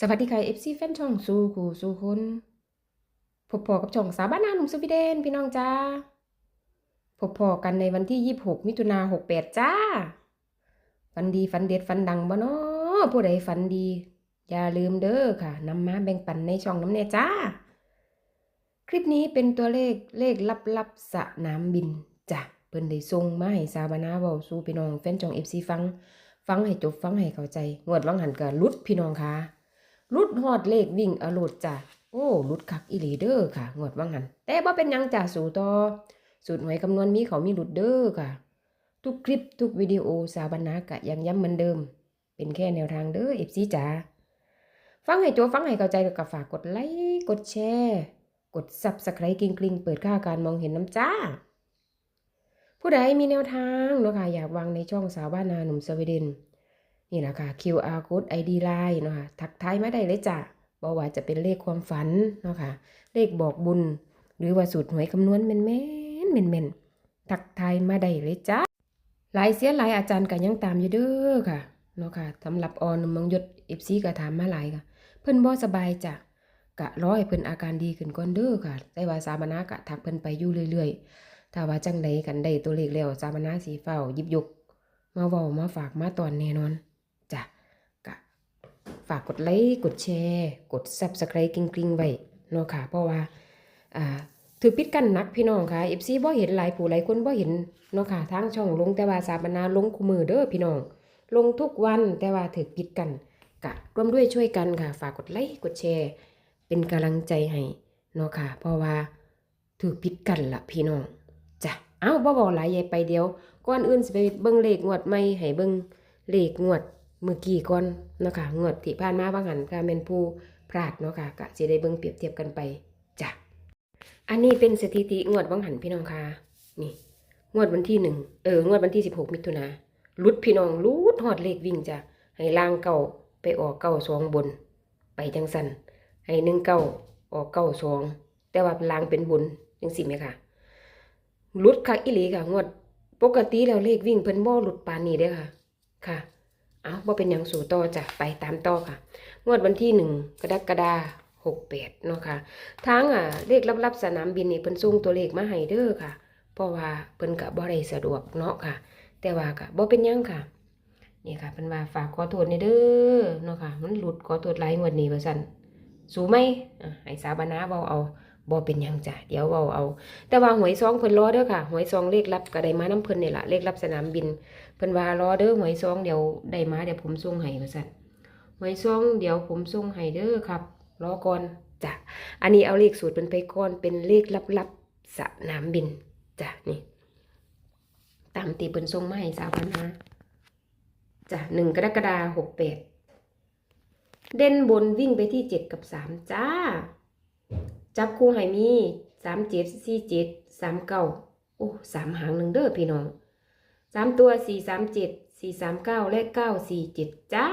สวัสดีค่ะ FC แฟนช่องสู่คู่สู่คนพบพอกับช่องสาวบ้านนาหนุ่มสวีเดนพี่น้องจ้าพบพอกันในวันที่26มิถุนา68จ้าฝันดีฝันเด็ดฝันดังบ่เนาะผู้ใดฝันดี อย่าลืมเด้อค่ะนำมาแบ่งปันในช่องน้ำเน่จ้า คลิปนี้เป็นตัวเลขเลขลับๆสนามบินจ้ะเพิ่นได้ส่งมาให้สาวบ้านนาเว้าสู่พี่น้องแฟนช่อง FC ฟัง ฟังให้จบฟังให้เข้าใจ งวดวังหันก็หลุดพี่น้องค่ะ รุดฮอดเลขวิ่งอรุดจ้ะโอ้รุดคักอีหลีเด้อค่ะงวดว่างหันแต่บ่เป็นยังจ้ะสู่ต่อสูตรหวยคำนวณมีเขามีหลุดเด้อค่ะ ทุกคลิปทุกวิดีโอสาบรรณากะยังย้ำเหมือนเดิม เป็นแค่แนวทางเด้อเอฟซีจ๋าฟังให้ตัวฟังให้เข้าใจก็ฝากกดไลค์กดแชร์กดซับสไครต์กริงกริงเปิดค่าการมองเห็นน้ำจ้า ผู้ใดมีแนวทางเนาะค่ะอยากวางในช่องสาวบ้านนาหนุ่มสวีเดน นี่แหละค่ะ QR code ID Line เนาะค่ะทักทายมาได้เลยจ้ะบอกว่าจะเป็นเลขความฝันเนาะค่ะ เลขบอกบุญ หรือว่าสูตรหวยคำนวณแม่นแม่นแม่นแม่นทักทายมาได้เลยจ้ะหลายเสียหลายอาจารย์ก็ยังตามอยู่เด้อค่ะเนาะค่ะสำหรับออนมืองยศ FC ก็ถามมาหลายค่ะ เพิ่นบ่สบายจ้ะกะร้อให้เพิ่นอาการดีขึ้นก่อนเด้อค่ะแต่ว่าสามณะกะทักเพิ่นไปอยู่เรื่อยๆ ถ้าว่าจังใดกันได้ตัวเลขแล้วสามณะสีเฝ้าหยิบยก มาเว้ามาฝากมาตอนแน่นอน จ้ะกะฝากกดไลค์กดแชร์ กด Subscribe กริงๆ ไว้เนาะค่ะ เพราะว่าอ่าถือปิดกันนักพี่น้องค่ะ FC บ่เห็นหลายผู้หลายคนบ่เห็นเนาะค่ะทางช่องลงแต่ว่าสาบรรณาลงคู่มือเด้อพี่น้อง ลงทุกวันแต่ว่าถือปิดกันกะร่วมด้วยช่วยกันค่ะ ฝากกดไลค์กดแชร์ เป็นกำลังใจให้เนาะค่ะ เพราะว่าถือปิดกันละพี่น้องจ้ะเอ้าบ่บอกหลายใหญ่ไปเดียวก่อนอื่นสิไปเบิ่งเลขงวดใหม่ให้เบิ่งเลขงวด เมื่อกี้ก่อนเนาะค่ะงวดที่ผ่านมาบางหันก็แม่นผู้พลาดเนาะค่ะก็สิได้เบิ่งเปรียบเทียบกันไปจ้ะอันนี้เป็นสถิติงวดบางหันพี่น้องค่ะนี่ งวดวันที่หนึ่งเอองวดวันที่สิบหกมิถุนาลุดพี่น้องลุดฮอดเลขวิ่งจ้ะให้ล่างเก่าไปออกเก้าสองบน ไปจังสันให้หนึ่งเก้าออกเก้าสองแต่ว่าล่างเป็นบนจังสิไหมค่ะลุดคักอีหลีค่ะงวดปกติแล้วเลขวิ่งเพิ่นบ่หลุดปานนี้เด้อค่ะ ค่ะ เอาว่าเป็นหยังสู่ต่อจ้ะไปตามต่อค่ะ งวดวันที่หนึ่งกรกฎาหกแปดเนาะค่ะทางอะเลขลับๆสนามบินนี่เพิ่นส่งตัวเลขมาให้เด้อค่ะ เพราะว่าเพิ่นก็บ่ได้สะดวกเนาะค่ะ แต่ว่าก็บ่เป็นยังค่ะ นี่ค่ะเพิ่นว่าฝากขอโทษในเด้อเนาะค่ะ มันหลุดขอโทษหลายงวดนี้ว่าซั่นสู้ไหมอะให้สาบานาเว้าเอาบ่เป็นยังจ้ะเดี๋ยวเว้าเอา แต่ว่าหวยซองเพิ่นรอเด้อค่ะ หวยซองเลขลับก็ได้มานํเพิ่นนี่ล่ะเลขลับสนามบิน เพิ่นว่ารอเด้อหวยซองเดี๋ยวได้มาเดี๋ยวผมส่งให้ว่าซั่นหวยซองเดี๋ยวผมส่งให้เด้อครับ รอก่อนจ้ะอันนี้เอาเลขสูตรเพิ่นไปก่อนเป็นเลขลับๆสนามบินจ้ะนี่ตามตีเพิ่นส่งมาให้สาวพันหาจ้ะหนึ่งกรกฎาหกแปดเด่นบนวิ่งไปที่เจ็ดกับสามจ้า จับคู่ให้มีสามเจ็ดสี่เจ็ดสามเก้าโอ้สามหางหนึ่งเด้อพี่น้อง สามตัวสี่สามเจ็ดสี่สามเก้าและเก้าสี่เจ็ดจ้า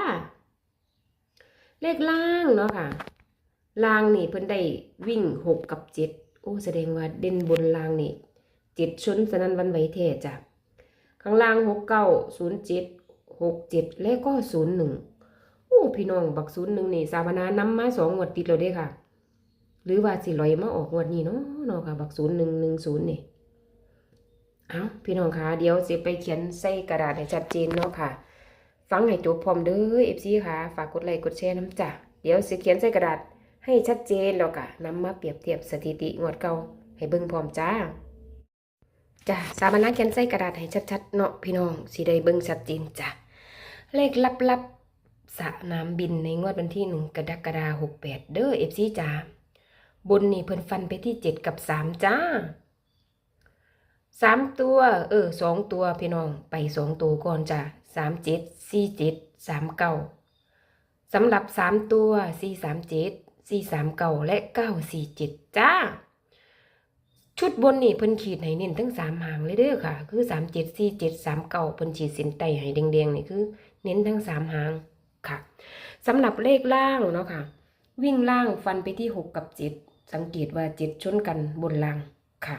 เลขล่างเนาะค่ะล่างนี่เพิ่นได้วิ่งหกกับเจ็ดโอ้แสดงว่าเด่นบนล่างนี่เจ็ดชนสนันวันไหวเทจ้ะข้างล่างหกเก้าศูนย์เจ็ดหกเจ็ดและก็ศูนย์หนึ่งโอ้พี่น้องบักศูนย์หนึ่งนี่สาบานานำมาสองงวดติดแล้วเด้ค่ะ หรือว่าสิลอยมาออกงวดนี้เนาะเนาะค่ะ บักศูนย์หนึ่งหนึ่งศูนย์นี่ เอาพี่น้องคะเดี๋ยวสิไปเขียนใส่กระดาษให้ชัดเจนเนาะค่ะ ฟังให้จบพร้อมเด้อเอฟซีค่ะ ฝากกดไลค์กดแชร์น้ำจ้ะเดี๋ยวสิเขียนใส่กระดาษให้ชัดเจนแล้วก็นำมาเปรียบเทียบสถิติงวดเก่าให้เบิ่งพร้อมจ้าจ้ะสามารถเขียนใส่กระดาษให้ชัดๆเนาะพี่น้องสิได้เบิ่งชัดเจนจ้ะเลขลับๆสะนามบินในงวดวันที่หนึ่งกรกฎาคมหกแปดเด้อเอฟซีจ้าบนนี่เพิ่นฟันไปที่เจ็ดกับสามจ้า สามตัว เออสองตัวพี่น้องไปสองตัวก่อนจ้ะสามเจ็ดสี่เจ็ดสามเก้าสำหรับสามตัวสี่สามเจ็ดสี่สามเก้าและเก้าสี่เจ็ดจ้า ชุดบนนี่เพิ่นขีดให้เน้นทั้งสามหางเลยเด้อค่ะ คือสามเจ็ดสี่เจ็ดสามเก้าเพิ่นขีดเส้นใต้ให้แดงๆนี่คือ เน้นทั้งสามหางค่ะสำหรับเลขล่างเนาะค่ะ วิ่งล่างฟันไปที่หกกับเจ็ดสังเกตว่าเจ็ดชนกันบนล่างค่ะ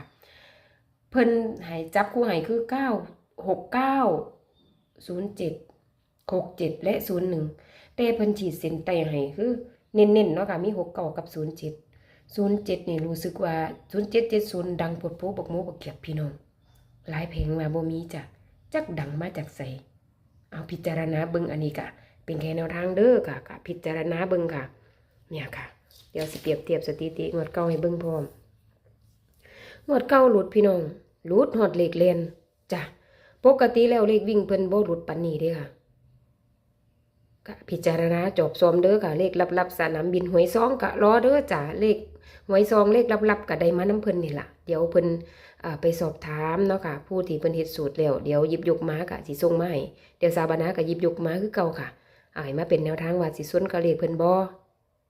เพิ่นให้จับคู่ให้คือเก้าหกเก้าศูนย์เจ็ดหกเจ็ดและศูนย์หนึ่งแต่เพิ่นฉีดเส้นใต้ให้คือเน้นๆเนาะค่ะมี6เก้ากับ07 07นี่รู้สึกว่า0770ดังปวดโผบกหมูบักเขียบพี่น้องหลายเพลงมาบ่มีจ้ะจักดังมาจากไสเอาพิจารณาเบิ่งอันนี้กะเป็นแค่แนวทางเด้อค่ะกะพิจารณาเบิ่งค่ะ เนี่ยค่ะ เดี๋ยวสิเปรียบเทียบสถิติงวดเก่าให้เบิ่งพร้อม งวดเก่าหลุดพี่น้องหลุดฮอดเหลขเลียนจ้ะปกติแล้วเลขวิ่งเพิ่นบ่หลุดปานนี้เด้อค่ะก็พิจารณาจบซ้อมเด้อค่ะเลขลับๆสนามบินหวยซองก็รอเด้อจ้ะเลขหวยซองเลขลับๆก็ได้มานํเพิ่นนี่ล่ะเดี๋ยวเพิ่นไปสอบถามเนาะค่ะผู้ที่เพิ่นเฮ็ดสูตรแล้วเดี๋ยวยิบยกมากะสิส่งมาให้เดี๋ยวสาบานาก็หยิบยกมาคือเก่าค่ะอ่ามาเป็นแนวทางว่าสิสวนกับเลขเพิ่นบ่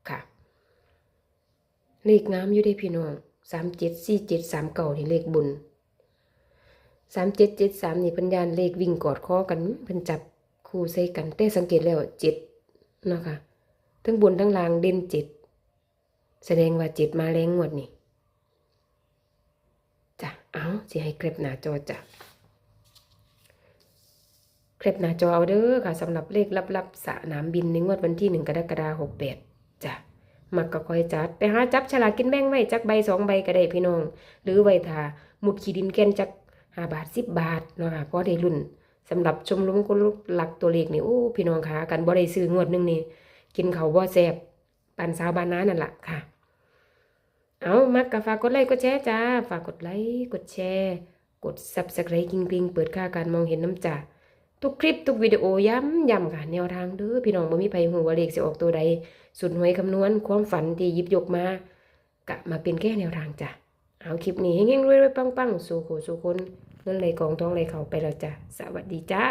ค่ะ เลขงามอยู่เด้พี่น้อง 374739นี่เจ็ดสามเก่าในเลขบุญ3773นี่เพิ่นย่านเลขวิ่งกอดคอกันพิ่นจับคู่ใส่กันแต่สังเกตแล้ว7เนะคะทั้งบนทั้งล่างเด่น7แสดงว่า7มาแรงงวดนี่จ้ะเอาสิให้เคล็บหน้าจอจ้ะเคล็บหน้าจอเอาเด้อค่ะสำหรับเลขลับๆสะนามบินในงวดวันที่หนึ่งกรกฎาคม68จ้ะ มักก็คอยจัด ไปหาจับฉลากกินแบ่งไว้จักใบสองใบก็ได้พี่น้อง หรือไว้ทาหมุดขีดินแกนจักห้าบาทสิบบาทเนาะค่ะพอได้รุ่นสำหรับชมรมคนหลักตัวเลขนี่โอ้พี่น้องค่ะกันบ่ได้ซื้องวดหนึงนี่กินเขาบ่แซ่บปันสาวบานนานั่นแหละค่ะ เอามักก็ฝากกดไลค์กดแชร์จ้าฝากกดไลค์กดแชร์ กด Subscribe กิ้งกริงเปิดค่าการมองเห็นน้ำจ่า ทุกคลิปทุกวิดีโอย้ำย้ำค่ะแนวทางเด้อพี่น้องบ่มีไผฮู้ว่าเลขสิออกตัวใดสุดหวยคำนวณความฝันที่ยิบยกมากะมาเป็นแค่แนวทางจ้ะเอาคลิปนี้ให้เงี้ยงรวยๆปังๆสู่ขู่สู่คนเงินไหลกองท้องไหลเขาไปแล้วจ้ะสวัสดีจ้า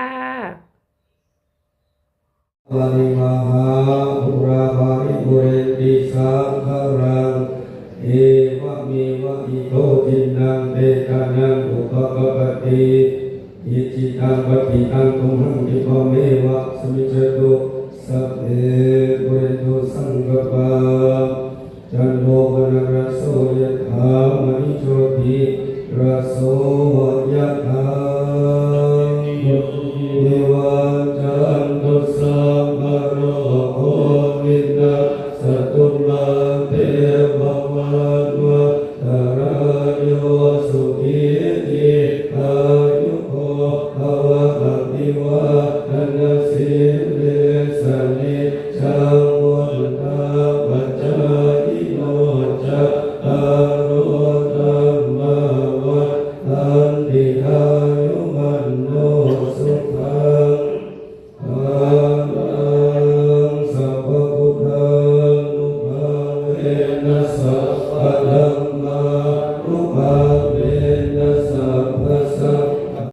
ปริวาหาปุราภาริปุเรติสาคารังเอวะเมวะอิโตทินังเบตานังอุปกปติ อิจิตังปฏิตังตุมหังคิปะเมวะสมิจตุสัพเพปุเรตุสังกปาจันโทปนรโสยถามณิโชติรสโสยะ